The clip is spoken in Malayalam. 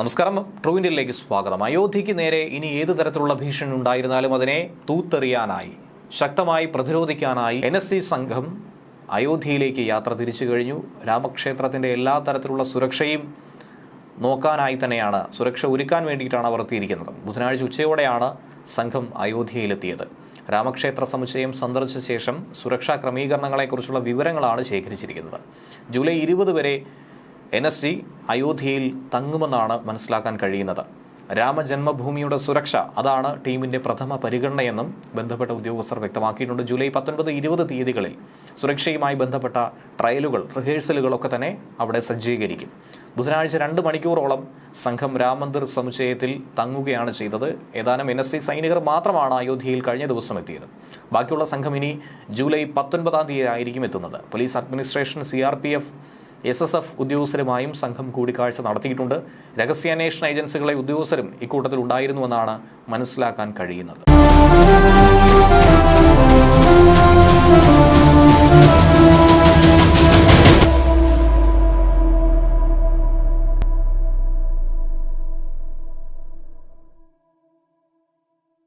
നമസ്കാരം. ട്രൂ ഇന്ത്യയിലേക്ക് സ്വാഗതം. അയോധ്യയ്ക്ക് നേരെ ഇനി ഏത് തരത്തിലുള്ള ഭീഷണി ഉണ്ടായിരുന്നാലും അതിനെ തൂത്തെറിയാനായി ശക്തമായി പ്രതിരോധിക്കാനായി എൻ എസ് സി സംഘം അയോധ്യയിലേക്ക് യാത്ര തിരിച്ചു കഴിഞ്ഞു. രാമക്ഷേത്രത്തിന്റെ എല്ലാ തരത്തിലുള്ള സുരക്ഷയും നോക്കാനായി തന്നെയാണ് സുരക്ഷ ഒരുക്കാൻ വേണ്ടിയിട്ടാണ് അവർ എത്തിയിരിക്കുന്നത്. ബുധനാഴ്ച ഉച്ചയോടെയാണ് സംഘം അയോധ്യയിലെത്തിയത്. രാമക്ഷേത്ര സമുച്ചയം സന്ദർശിച്ച ശേഷം സുരക്ഷാ ക്രമീകരണങ്ങളെക്കുറിച്ചുള്ള വിവരങ്ങളാണ് ശേഖരിച്ചിരിക്കുന്നത്. ജൂലൈ ഇരുപത് വരെ എൻ എസ് സി അയോധ്യയിൽ തങ്ങുമെന്നാണ് മനസ്സിലാക്കാൻ കഴിയുന്നത്. രാമജന്മഭൂമിയുടെ സുരക്ഷ അതാണ് ടീമിന്റെ പ്രഥമ പരിഗണനയെന്നും ബന്ധപ്പെട്ട ഉദ്യോഗസ്ഥർ വ്യക്തമാക്കിയിട്ടുണ്ട്. ജൂലൈ പത്തൊൻപത് ഇരുപത് തീയതികളിൽ സുരക്ഷയുമായി ബന്ധപ്പെട്ട ട്രയലുകൾ റിഹേഴ്സലുകളൊക്കെ തന്നെ അവിടെ സജ്ജീകരിക്കും. ബുധനാഴ്ച രണ്ട് മണിക്കൂറോളം സംഘം രാമന്ദിർ സമുച്ചയത്തിൽ തങ്ങുകയാണ് ചെയ്തത്. ഏതാനും എൻ എസ് സി സൈനികർ മാത്രമാണ് അയോധ്യയിൽ കഴിഞ്ഞ ദിവസം എത്തിയത്. ബാക്കിയുള്ള സംഘം ഇനി ജൂലൈ പത്തൊൻപതാം തീയതി ആയിരിക്കും എത്തുന്നത്. Police administration C R P F S S F ഉദ്യോഗസ്ഥരുമായും സംഘം കൂടിക്കാഴ്ച നടത്തിയിട്ടുണ്ട്. രഹസ്യാന്വേഷണ ഏജൻസികളെ ഉദ്യോഗസ്ഥരും ഇക്കൂട്ടത്തിൽ ഉണ്ടായിരുന്നുവെന്നാണ് മനസ്സിലാക്കാൻ കഴിയുന്നത്.